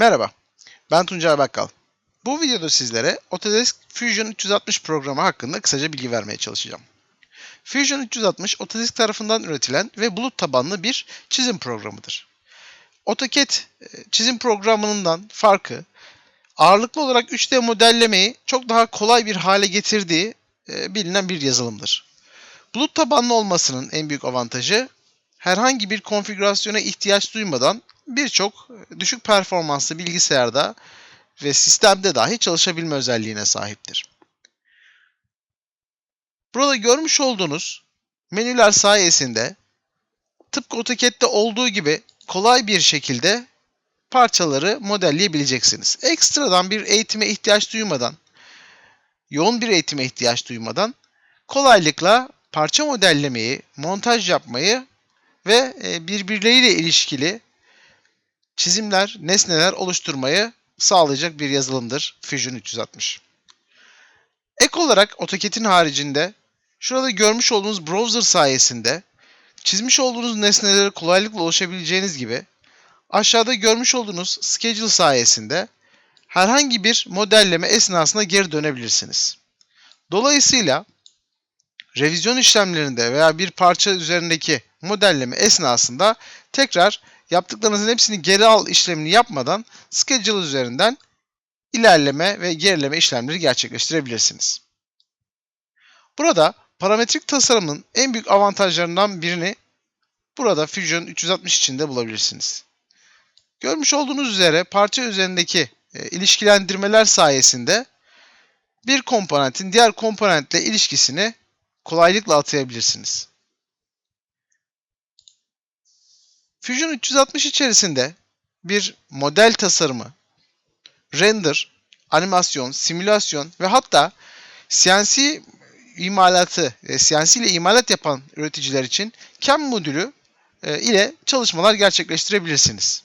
Merhaba, ben Tuncay Bakkal. Bu videoda sizlere Autodesk Fusion 360 programı hakkında kısaca bilgi vermeye çalışacağım. Fusion 360, Autodesk tarafından üretilen ve bulut tabanlı bir çizim programıdır. AutoCAD e, çizim programından farkı, ağırlıklı olarak 3D modellemeyi çok daha kolay bir hale getirdiği e, bilinen bir yazılımdır. Bulut tabanlı olmasının en büyük avantajı, herhangi bir konfigürasyona ihtiyaç duymadan birçok düşük performanslı bilgisayarda ve sistemde dahi çalışabilme özelliğine sahiptir. Burada görmüş olduğunuz menüler sayesinde tıpkı AutoCAD'de olduğu gibi kolay bir şekilde parçaları modelleyebileceksiniz. Ekstradan bir eğitime ihtiyaç duymadan, yoğun bir eğitime ihtiyaç duymadan kolaylıkla parça modellemeyi, montaj yapmayı ve e, birbirleriyle ilişkili çizimler, nesneler oluşturmayı sağlayacak bir yazılımdır Fusion 360. Ek olarak AutoCAD'in haricinde şurada görmüş olduğunuz browser sayesinde çizmiş olduğunuz nesnelere kolaylıkla ulaşabileceğiniz gibi aşağıda görmüş olduğunuz schedule sayesinde herhangi bir modelleme esnasında geri dönebilirsiniz. Dolayısıyla revizyon işlemlerinde veya bir parça üzerindeki modelleme esnasında tekrar yaptıklarınızın hepsini geri al işlemini yapmadan schedule üzerinden ilerleme ve gerileme işlemleri gerçekleştirebilirsiniz. Burada parametrik tasarımın en büyük avantajlarından birini burada Fusion 360 içinde bulabilirsiniz. Görmüş olduğunuz üzere parça üzerindeki e, ilişkilendirmeler sayesinde bir komponentin diğer komponentle ilişkisini kolaylıkla atayabilirsiniz. Fusion 360 içerisinde bir model tasarımı, render, animasyon, simülasyon ve hatta CNC imalatı, e, CNC ile imalat yapan üreticiler için CAM modülü e, ile çalışmalar gerçekleştirebilirsiniz.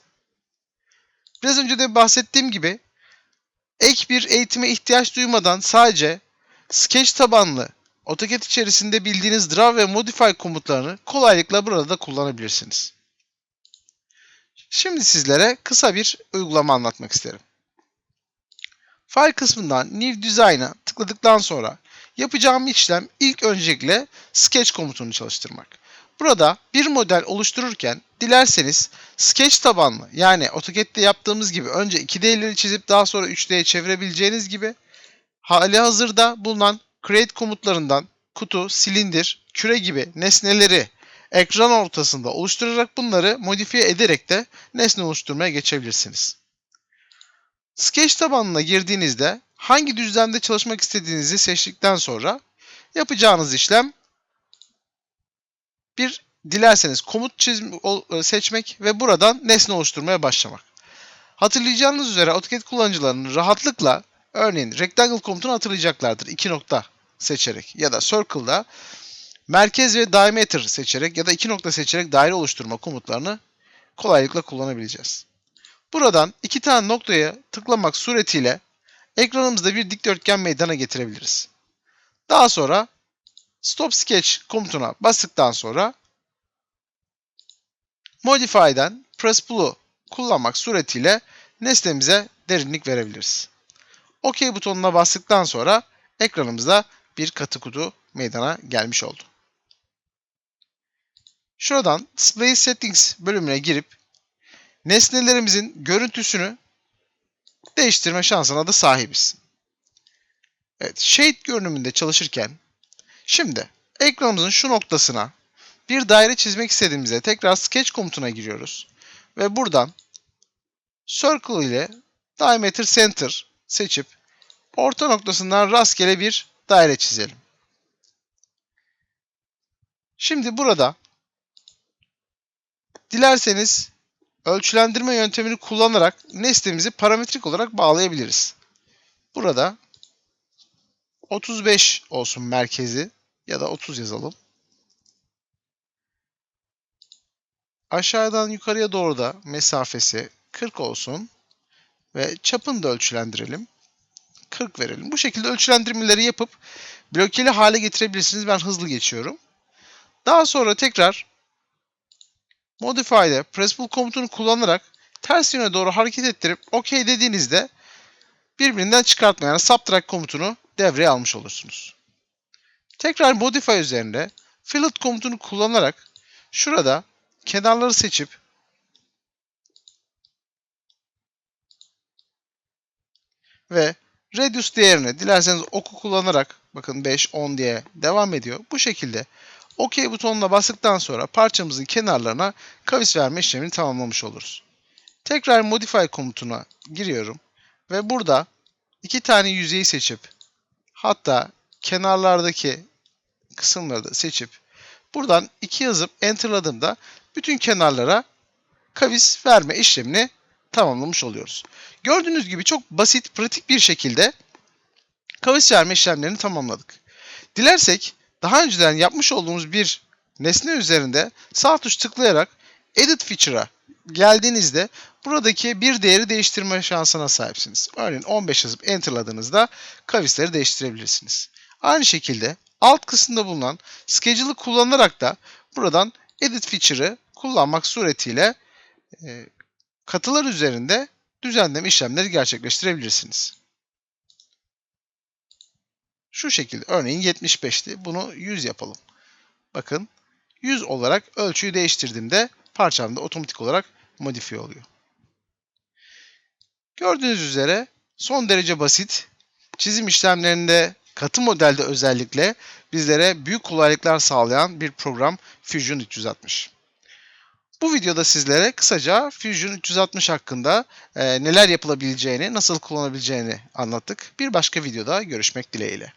Biraz önce de bahsettiğim gibi ek bir eğitime ihtiyaç duymadan sadece Sketch tabanlı AutoCAD içerisinde bildiğiniz Draw ve Modify komutlarını kolaylıkla burada da kullanabilirsiniz. Şimdi sizlere kısa bir uygulama anlatmak isterim. File kısmından New Design'a tıkladıktan sonra yapacağım işlem ilk öncelikle Sketch komutunu çalıştırmak. Burada bir model oluştururken dilerseniz Sketch tabanlı yani AutoCAD'de yaptığımız gibi önce 2D'leri çizip daha sonra 3D'ye çevirebileceğiniz gibi hali hazırda bulunan Create komutlarından kutu, silindir, küre gibi nesneleri ekran ortasında oluşturarak bunları modifiye ederek de nesne oluşturmaya geçebilirsiniz. Sketch tabanına girdiğinizde hangi düzlemde çalışmak istediğinizi seçtikten sonra yapacağınız işlem bir dilerseniz komut çizim, seçmek ve buradan nesne oluşturmaya başlamak. Hatırlayacağınız üzere AutoCAD kullanıcılarının rahatlıkla örneğin rectangle komutunu hatırlayacaklardır. iki nokta seçerek ya da circle'da merkez ve diameter seçerek ya da iki nokta seçerek daire oluşturma komutlarını kolaylıkla kullanabileceğiz. Buradan iki tane noktaya tıklamak suretiyle ekranımızda bir dikdörtgen meydana getirebiliriz. Daha sonra Stop Sketch komutuna bastıktan sonra Modify'den Press Blue'u kullanmak suretiyle nesnemize derinlik verebiliriz. OK butonuna bastıktan sonra ekranımızda bir katı kutu meydana gelmiş oldu. Şuradan Display Settings bölümüne girip nesnelerimizin görüntüsünü değiştirme şansına da sahibiz. Evet, Shade görünümünde çalışırken şimdi ekranımızın şu noktasına bir daire çizmek istediğimizde tekrar Sketch komutuna giriyoruz. Ve buradan Circle ile Diameter Center seçip orta noktasından rastgele bir daire çizelim. Şimdi burada dilerseniz ölçülendirme yöntemini kullanarak nesnemizi parametrik olarak bağlayabiliriz. Burada 35 olsun merkezi ya da 30 yazalım. Aşağıdan yukarıya doğru da mesafesi 40 olsun ve çapını da ölçülendirelim. 40 verelim. Bu şekilde ölçülendirmeleri yapıp blokeli hale getirebilirsiniz. Ben hızlı geçiyorum. Daha sonra tekrar Modify'de Press Pull komutunu kullanarak ters yöne doğru hareket ettirip OK dediğinizde birbirinden çıkartma yani subtract komutunu devreye almış olursunuz. Tekrar modify üzerinde fillet komutunu kullanarak şurada kenarları seçip ve reduce değerini dilerseniz oku kullanarak bakın 5, 10 diye devam ediyor. Bu şekilde OK butonuna bastıktan sonra parçamızın kenarlarına kavis verme işlemini tamamlamış oluruz. Tekrar modify komutuna giriyorum ve burada iki tane yüzeyi seçip hatta kenarlardaki kısımları da seçip buradan 2 yazıp enterladığımda bütün kenarlara kavis verme işlemini tamamlamış oluyoruz. Gördüğünüz gibi çok basit, pratik bir şekilde kavis verme işlemlerini tamamladık. Dilersek daha önceden yapmış olduğumuz bir nesne üzerinde sağ tuş tıklayarak Edit Feature'a geldiğinizde buradaki bir değeri değiştirme şansına sahipsiniz. Örneğin 15 yazıp enterladığınızda kavisleri değiştirebilirsiniz. Aynı şekilde alt kısımda bulunan Schedule'ı kullanarak da buradan Edit Feature'ı kullanmak suretiyle e, katılar üzerinde düzenleme işlemleri gerçekleştirebilirsiniz. Şu şekilde örneğin 75'ti. Bunu 100 yapalım. Bakın 100 olarak ölçüyü değiştirdiğimde parçam da otomatik olarak modifiye oluyor. Gördüğünüz üzere son derece basit. Çizim işlemlerinde katı modelde özellikle bizlere büyük kolaylıklar sağlayan bir program Fusion 360. Bu videoda sizlere kısaca Fusion 360 hakkında e, neler yapılabileceğini, nasıl kullanabileceğini anlattık. Bir başka videoda görüşmek dileğiyle.